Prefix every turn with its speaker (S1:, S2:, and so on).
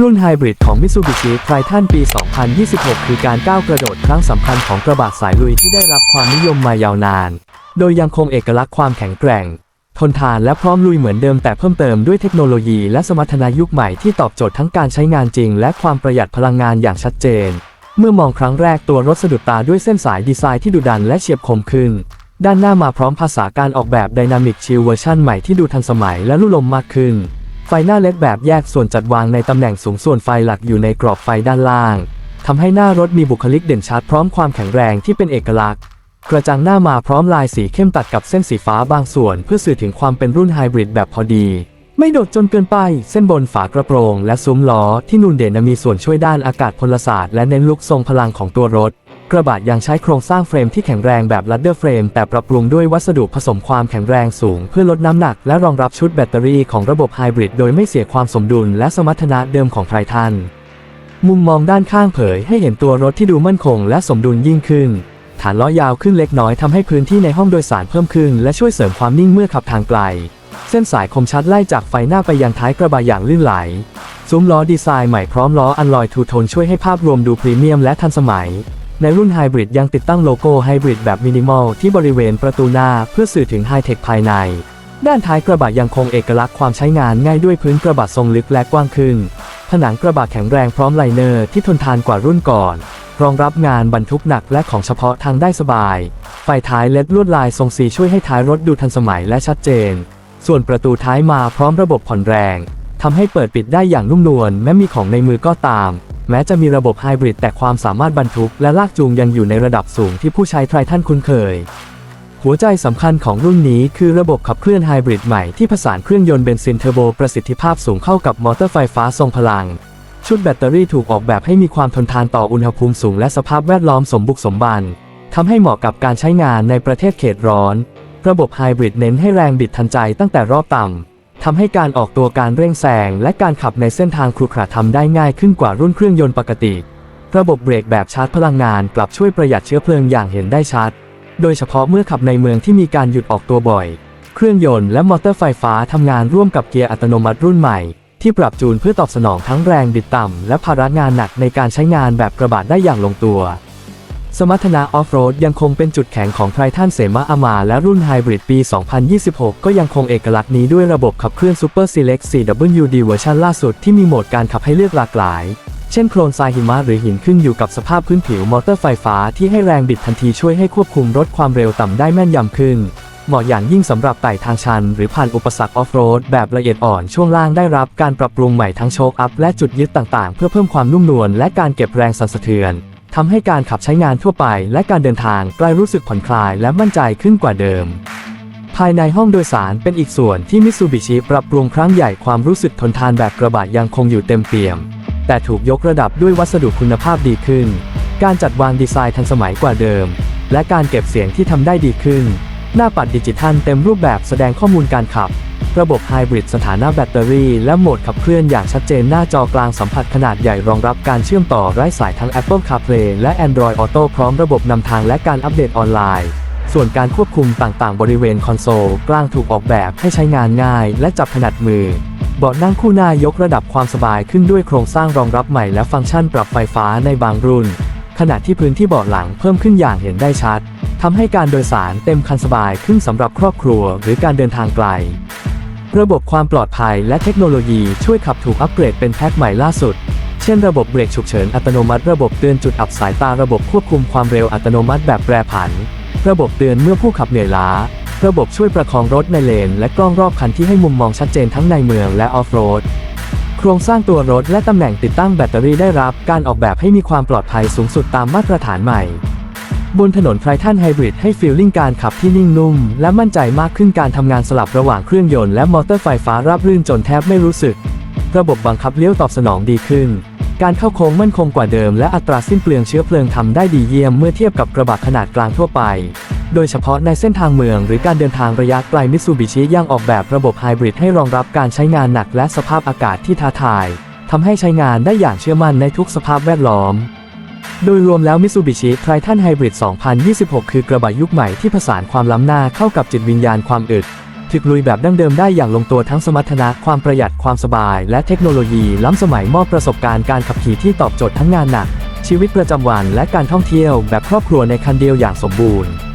S1: รุ่นไฮบริดของ Mitsubishi Triton ปี 2026 คือการก้าวกระโดดครั้งสำคัญของกระบะสายลุยที่ได้รับความนิยมมายาวนาน โดยยังคงเอกลักษณ์ความแข็งแกร่ง ทนทานและพร้อมลุยเหมือนเดิมแต่เพิ่มเติมด้วยเทคโนโลยีและสมรรถนะยุคใหม่ที่ตอบโจทย์ทั้งการใช้งานจริง และความประหยัดพลังงานอย่างชัดเจน เมื่อมองครั้งแรกตัวรถสะดุดตาด้วยเส้นสายดีไซน์ที่ดุดันและเฉียบคมขึ้น ด้านหน้ามาพร้อมภาษาการออกแบบ Dynamic Chill เวอร์ชันใหม่ที่ดูทันสมัยและลุ่ลมมากขึ้น ไฟหน้าเล็กแบบแยกส่วนจัดวางในตำแหน่งสูงส่วนไฟหลักอยู่ในกรอบไฟด้านล่างทำให้หน้ารถมีบุคลิกเด่นชัดพร้อมความแข็งแรงที่เป็นเอกลักษณ์ กระจังหน้ามาพร้อมลายสีเข้มตัดกับเส้นสีฟ้าบางส่วน เพื่อสื่อถึงความเป็นรุ่นไฮบริดแบบพอดี ไม่โดดจนเกินไป เส้นบนฝากระโปรง และซุ้มล้อที่นูนเด่นมีส่วนช่วยด้านอากาศพลศาสตร์และเน้นลุกทรงพลังของตัวรถ กระบะยังใช้โครงสร้างเฟรมที่แข็งแรงแบบลัดเดอร์เฟรมแต่ปรับปรุงด้วยวัสดุผสมความแข็งแรงสูง เพื่อลดน้ำหนักและรองรับชุดแบตเตอรี่ของระบบไฮบริดโดยไม่เสียความสมดุลและสมรรถนะเดิมของไททันมุมมองด้านข้างเผยให้เห็นตัวรถที่ดูมั่นคงและสมดุลยิ่งขึ้น ฐานล้อยาวขึ้นเล็กน้อยทำให้พื้นที่ในห้องโดยสารเพิ่มขึ้น และช่วยเสริมความนิ่งเมื่อขับทางไกล เส้นสายคมชัดไล่จากไฟหน้าไปยังท้ายกระบะอย่างลื่นไหล ซุ้มล้อดีไซน์ใหม่พร้อมล้ออันลอยทูโทนช่วยให้ภาพรวมดูพรีเมียมและทันสมัย ในรุ่นไฮบริดยังติดตั้งโลโก้ไฮบริดแบบมินิมอลที่บริเวณประตูหน้าเพื่อสื่อถึงไฮเทคภายใน ด้านท้ายกระบะยังคงเอกลักษณ์ความใช้งานง่ายด้วยพื้นกระบะทรงลึกและกว้างขึ้น ผนังกระบะแข็งแรงพร้อมไลเนอร์ที่ทนทานกว่ารุ่นก่อน รองรับงานบรรทุกหนักและของเฉพาะทางได้สบาย ไฟท้ายเล็ดลวดลายทรงสีช่วยให้ท้ายรถดูทันสมัยและชัดเจน ส่วนประตูท้ายมาพร้อมระบบผ่อนแรงทำให้เปิดปิดได้อย่างนุ่มนวลแม้มีของในมือก็ตาม แม้จะมีระบบไฮบริดแต่ความสามารถบรรทุกและลากจูงยังอยู่ในระดับสูงที่ผู้ใช้ไทรทันคุ้นเคย หัวใจสำคัญของรุ่นนี้คือระบบขับเคลื่อนไฮบริดใหม่ที่ผสานเครื่องยนต์เบนซินเทอร์โบประสิทธิภาพสูงเข้ากับมอเตอร์ไฟฟ้าทรงพลัง ชุดแบตเตอรี่ถูกออกแบบให้มีความทนทานต่ออุณหภูมิสูงและสภาพแวดล้อมสมบุกสมบันทำให้เหมาะกับการใช้งานในประเทศเขตร้อน ระบบไฮบริดเน้นให้แรงบิดทันใจตั้งแต่รอบต่ำ ทำให้การออกตัวการเร่งแซงและการขับในเส้นทางครุขระทำได้ง่ายขึ้นกว่ารุ่นเครื่องยนต์ปกติ ระบบเบรกแบบชาร์จพลังงานกลับช่วยประหยัดเชื้อเพลิงอย่างเห็นได้ชัด โดยเฉพาะเมื่อขับในเมืองที่มีการหยุดออกตัวบ่อย เครื่องยนต์และมอเตอร์ไฟฟ้าทำงานร่วมกับเกียร์อัตโนมัติรุ่นใหม่ ที่ปรับจูนเพื่อตอบสนองทั้งแรงบิดต่ำและภาระงานหนักในการใช้งานแบบกระบะได้อย่างลงตัว สมรรถนะออฟโรดยังคงเป็นจุดแข็งของไททันเสมาอามาและรุ่นไฮบริดปี 2026 ก็ยังคงเอกลักษณ์นี้ด้วยระบบขับเคลื่อน Super Select 4WD เวอร์ชันล่าสุดที่มีโหมดการขับให้เลือกหลากหลาย เช่นโคลนทรายหิมะหรือหินขึ้นอยู่กับสภาพพื้นผิวมอเตอร์ไฟฟ้าที่ให้แรงบิดทันทีช่วยให้ควบคุมรถความเร็วต่ำได้แม่นยำขึ้น เหมาะอย่างยิ่งสำหรับไต่ทางชัน หรือผ่านอุปสรรคออฟโรดแบบละเอียดอ่อนช่วงล่างได้รับการปรับปรุงใหม่ทั้งโชคอัพและจุดยึดต่างๆ เพื่อเพิ่มความนุ่มนวลและการเก็บแรงสั่นสะเทือน ทำให้การขับใช้งานทั่วไป และการเดินทางกล้รู้สึกผ่อนคลายและมั่นใจขึ้นกว่าเดิม ภายในห้องโดยสารเป็นอีกส่วนที่มิตซูบิชิปรับปรุงครั้งใหญ่ความรู้สึกทนทานแบบกระบะยังคงอยู่เต็มเปี่ยม แต่ถูกยกระดับด้วยวัสดุคุณภาพดีขึ้น การจัดวางดีไซน์ทันสมัยกว่าเดิม และการเก็บเสียงที่ทำได้ดีขึ้น หน้าปัดดิจิทัลเต็มรูปแบบแสดงข้อมูลการขับ ระบบไฮบริดสถานะแบตเตอรี่และโหมดขับเคลื่อนอย่างชัดเจนหน้าจอกลางสัมผัสขนาดใหญ่รองรับการเชื่อมต่อไร้สายทั้ง Apple CarPlay และ Android Auto พร้อมระบบนำทางและการอัปเดตออนไลน์ ส่วนการควบคุมต่างๆ บริเวณคอนโซล กลางถูกออกแบบให้ใช้งานง่ายและจับถนัดมือ เบาะนั่งคู่หน้ายกระดับความสบายขึ้นด้วยโครงสร้างรองรับใหม่และฟังก์ชันปรับไฟฟ้าในบางรุ่น ขณะที่พื้นที่เบาะหลังเพิ่มขึ้นอย่างเห็นได้ชัดทำให้การโดยสารเต็มคันสบายขึ้นสำหรับครอบครัวหรือการเดินทางไกล ระบบความปลอดภัยและเทคโนโลยีช่วยขับถูกอัปเกรดเป็นแพ็คใหม่ล่าสุด เช่นระบบเบรกฉุกเฉินอัตโนมัติระบบเตือนจุดอับสายตาระบบควบคุมความเร็วอัตโนมัติแบบแปรผัน ระบบเตือนเมื่อผู้ขับเหนื่อยล้า ระบบช่วยประคองรถในเลน และกล้องรอบคันที่ให้มุมมองชัดเจนทั้งในเมืองและออฟโรด โครงสร้างตัวรถและตำแหน่งติดตั้งแบตเตอรี่ได้รับการออกแบบให้มีความปลอดภัยสูงสุดตามมาตรฐานใหม่ บนถนนไททันไฮบริดให้ฟีลลิ่งการขับที่นิ่งนุ่ม และมั่นใจมากขึ้นการทำงานสลับระหว่างเครื่องยนต์และมอเตอร์ไฟฟ้าราบรื่นจนแทบไม่รู้สึก ระบบบังคับเลี้ยวตอบสนองดีขึ้น การเข้าโค้งมั่นคงกว่าเดิม และอัตราสิ้นเปลืองเชื้อเพลิงทำได้ดีเยี่ยมเมื่อเทียบกับกระบะขนาดกลางทั่วไป โดยเฉพาะในเส้นทางเมืองหรือการเดินทางระยะไกลมิตซูบิชิยังออกแบบระบบไฮบริดให้รองรับการใช้งานหนักและสภาพอากาศที่ท้าทายทำให้ใช้งานได้อย่างเชื่อมั่นในทุกสภาพแวดล้อม โดยรวมแล้ว Mitsubishi Triton Hybrid 2026 คือกระบะยุคใหม่ที่ผสานความล้ำหน้าเข้ากับจิตวิญญาณความอึดถึกลุยแบบดั้งเดิมได้อย่างลงตัวทั้งสมรรถนะ ความประหยัดความสบาย และเทคโนโลยีล้ำสมัยมอบประสบการณ์การขับขี่ที่ตอบโจทย์ทั้งงานหนัก ชีวิตประจำวันและการท่องเที่ยวแบบครอบครัวในคันเดียวอย่างสมบูรณ์